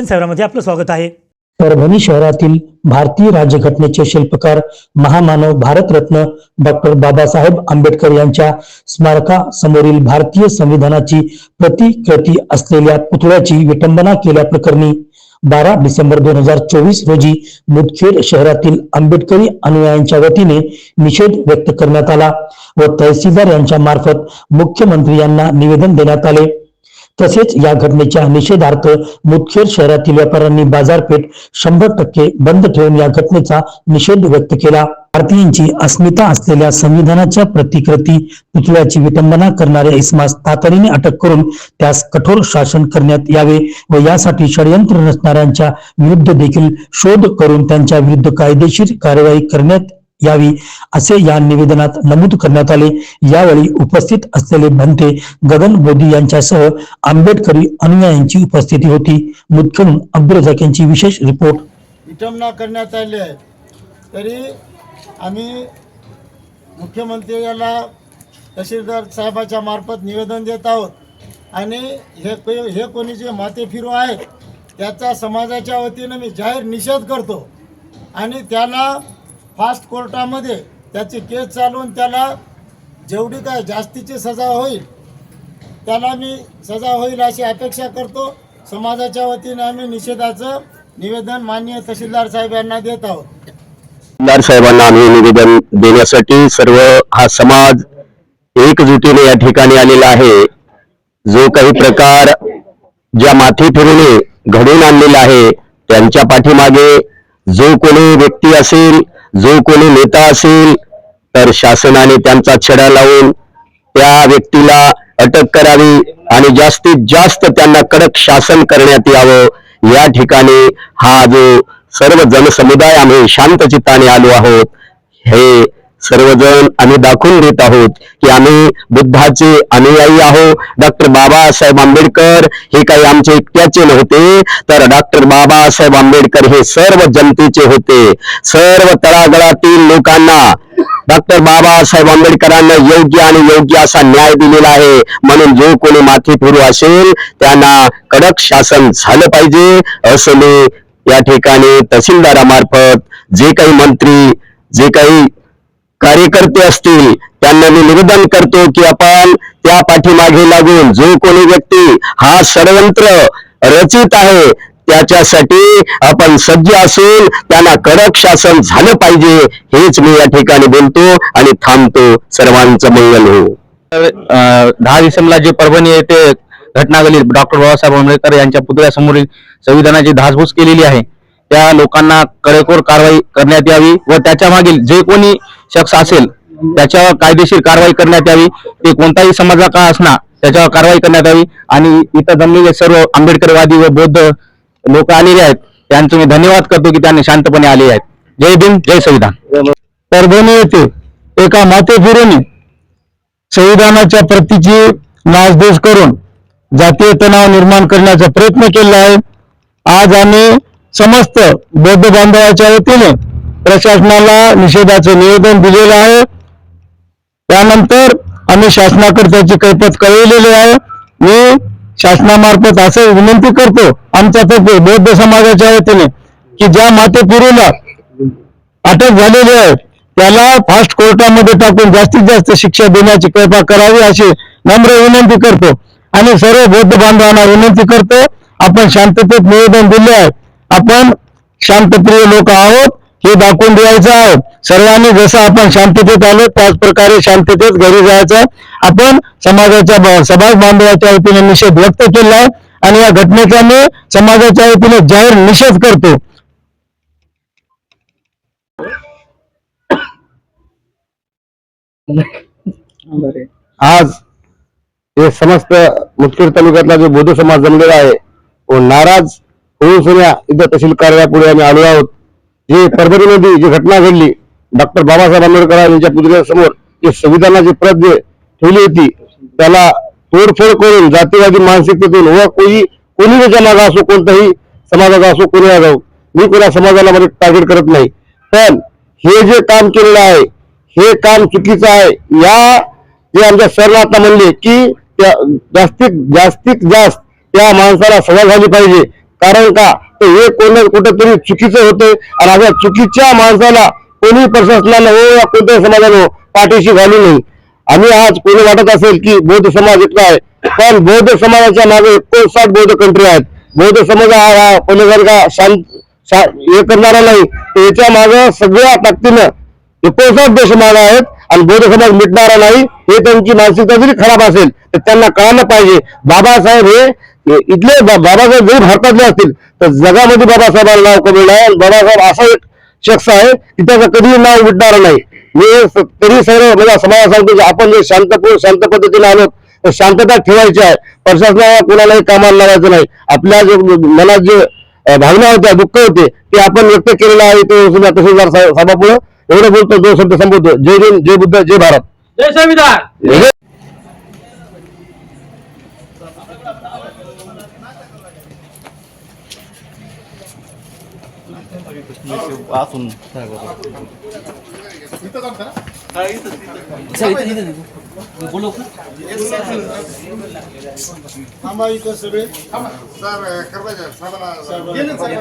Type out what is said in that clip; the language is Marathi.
मिशन सेवरामध्ये आपलं स्वागत आहे. परभणी शहरातील भारतीय राज्यघटनेचे शिल्पकार महामानव भारतरत्न डॉक्टर बाबासाहेब आंबेडकर यांच्या स्मारकासमोरील भारतीय संविधानाची प्रतिकृती असलेल्या पुतळ्याची विटंबना केल्याप्रकरणी बारा डिसेंबर दोन हजार चोवीस रोजी मुदखेड शहरातील आंबेडकरी अनुयायांच्या वतीने निषेध व्यक्त करण्यात आला व तहसीलदार यांच्या मार्फत मुख्यमंत्री यांना निवेदन देण्यात आले. तसेच या घटनेच्या निषेधार्थ मुदखेड शहरातील व्यापाऱ्यांनी बाजारपेठ शंभर टक्के बंद ठेवून या घटनेचा निषेध व्यक्त केला. भारतीयांची अस्मिता असलेल्या संविधानाच्या प्रतिकृती पुतळ्याची विटंबना करणाऱ्या इस्मास तातडीने अटक करून त्यास कठोर शासन करण्यात यावे व यासाठी षडयंत्र रचणाऱ्यांच्या विरुद्ध देखील शोध करून त्यांच्या विरुद्ध कायदेशीर कारवाई करण्यात यावी असे या निवेदनात नमूद करण्यात आले. यावेळी उपस्थित असलेले भंते गगन बोधी यांच्यासह आंबेडकरी अनुयायांची उपस्थिती होती. मुदखेडून अब्दुल यांची विशेष रिपोर्ट. विटंबना करण्यात आली आहे. तरी आम्ही मुख्यमंत्री याला तहसीलदार साहेबाच्या मार्फत निवेदन देत आहोत. आणि हे को- हे कोणी जे माते फिरू आहेत त्याचा समाजाच्या वतीनं मी जाहीर निषेध करतो. आणि त्याला फास्ट कोर्टामध्ये त्याची केस चालवून त्याला जेवढी काय जास्तीची सजा होईल त्याला मी सजा होईल अशी अपेक्षा करतो. समाजाच्या वतीने आम्ही निषेधाचं निवेदन माननीय तहसीलदार साहेब यांना देत आहोत. तहसीलदार साहेबांना आम्ही निवेदन देण्यासाठी सर्व हा समाज एकजुटीने या ठिकाणी आलेला आहे. जो काही प्रकार ज्या माथी फिरणे घडून आणलेला आहे त्यांच्या पाठीमागे जो कोणी व्यक्ती असेल जो कोणी नेता असेल तर शासनाने त्यांचा छडा लावून त्या व्यक्तीला अटक करावी आणि जास्तीत जास्त त्यांना कडक शासन करण्यात यावं. या ठिकाणी हा जो सर्व जनसमुदाय आम्ही शांतचित्ताने आलो आहोत हे सर्वजण आम्ही दाखवून देत आहोत की आम्ही बुद्धाचे अनुयायी आहो डॉक्टर बाबासाहेब आंबेडकर हे काही आमचे एकट्याचे नव्हते तर डॉक्टर बाबासाहेब आंबेडकर हे सर्व जनतेचे होते. सर्व तळागळातील लोकांना डॉक्टर बाबासाहेब आंबेडकरांना योग्य आणि योग्य असा न्याय दिलेला आहे. म्हणून जो कोणी माथी फिरू असेल त्यांना कडक शासन झालं पाहिजे असं मी या ठिकाणी तहसीलदारामार्फत जे काही मंत्री जे काही कार्यकर्ते असतील त्यांना मी निवेदन करतो की आपण त्या पाठीमागे लागून जो कोणी व्यक्ती हा षडयंत्र रचित आहे त्याच्यासाठी आपण सज्ज असून त्यांना कडक शासन झालं पाहिजे हेच मी या ठिकाणी बोलतो आणि थांबतो. सर्वांचं मंगल हो. दहा डिसेंबरला जे परभणी येथे घटनागली डॉक्टर बाबासाहेब आंबेडकर यांच्या पुतळ्यासमोरील संविधानाची धासभूस केलेली आहे त्या लोकांना कडेकोर कारवाई करण्यात यावी व त्याच्या मागील जे कोणी शख्स असेल त्याच्यावर कायदेशीर कारवाई करण्यात यावी. ते कोणताही समाजा का असणार त्याच्यावर कारवाई करण्यात यावी. आणि इथं जमलेले सर्व आंबेडकरवादी व बौद्ध लोक आलेले आहेत. त्यांचे मी धन्यवाद करतो की त्यांनी शांतपणे आले आहेत. जय भीम जय संविधान. परभणी येथे एका माते संविधानाच्या प्रतीची नासधूस करून जातीय तणाव निर्माण करण्याचा प्रयत्न केला आहे. आज आम्ही समस्त बौद्ध बांधवाच्या वतीने प्रशासनाला निषेधाचं निवेदन दिलेलं आहे. त्यानंतर आम्ही शासनाकडे त्याची कैपत कळवलेली आहे. मी शासनामार्फत असं विनंती करतो आमच्यातर्फे बौद्ध समाजाच्या वतीने की ज्या मातेपुरीला अटक झालेली आहे त्याला फास्ट कोर्टामध्ये टाकून जास्तीत जास्त शिक्षा देण्याची कृपा करावी अशी नम्र विनंती करतो. आणि सर्व बौद्ध बांधवांना विनंती करतो आपण शांततेत निवेदन दिले आहे. आपण शांतप्रिय लोक आहोत. हे दाखवून द्यायचं आहे. सर्वांनी जसं आपण शांततेत आलो त्याच प्रकारे शांततेत घरी जायचं. आपण समाजाच्या समाज बांधवाच्या वतीने निषेध व्यक्त केला आहे आणि या घटनेचा मी समाजाच्या वतीने जाहीर निषेध करतो. आज हे समस्त मुदखेड तालुक्यातला जो बौद्ध समाज जमलेला आहे तो नाराज होऊन सुन्या इथं तहसील कार्यालयापुढे आम्ही आलो आहोत. हे परभणीमध्ये जी घटना घडली डॉक्टर बाबासाहेब आंबेडकर यांच्या पुतळ्यासमोर जे संविधानाची प्रत ठेवली होती त्याला तोडफोड करून जातीवादी मानसिकतेतून व कोणी कोणी त्याच्या मागा असो कोणताही समाजाचा असो कोणी जाऊ मी कोणा समाजाला मध्ये टार्गेट करत नाही. पण हे जे काम केलेलं आहे हे काम चुकीचं आहे या जे आमच्या सरला आता म्हणले की त्या जास्तीत जास्तीत जास्त त्या माणसाला सजा झाली पाहिजे. कारण का? तर हे कोण कुठेतरी चुकीचं होतंय. आणि अशा चुकीच्या माणसाला कोणी प्रशासनानं हो या कोणत्याही समाजाला हो, पाठीशी घालू नये. आम्ही आज कोणी वाटत असेल की बौद्ध समाज इतका आहे पण बौद्ध समाजाच्या मागे एकोणसाठ बौद्ध कंट्री आहेत. बौद्ध समाज हा कोणासारखा शांत शा- हे करणारा नाही याच्या मागे सगळ्या ताकदीनं एकोणसाठ देश मागे आहेत आणि बौद्ध समाज मिटणारा नाही हे त्यांची मानसिकता जरी खराब असेल तर त्यांना कळायला पाहिजे. बाबासाहेब हे इथले बाबासाहेब जरी भारतातले असतील तर जगामध्ये बाबासाहेबांना नाव कमी आहे बाबासाहेब असा एक शख्स आहे की त्याचं कधीही नाव मिटणार नाही. मी तरी सर्व मला समाजाला सांगतो की आपण जे शांतपूर्ण शांत पद्धतीने आलो तर शांतता ठेवायची आहे. प्रशासनाला कोणालाही कामाला लावायचं नाही. आपल्या जे मनात जे भावना होत्या दुःख होते ते आपण व्यक्त केलेलं आहे. ते सुद्धा तहसीलदार साहेब- साहेबापुढं. एवढं बोलतो दोन शब्द संपवतो. जय हिंद जय बुद्ध जय भारत. जय संविधान. हे- थांबा इथं सगळे. सर कर्मचारी?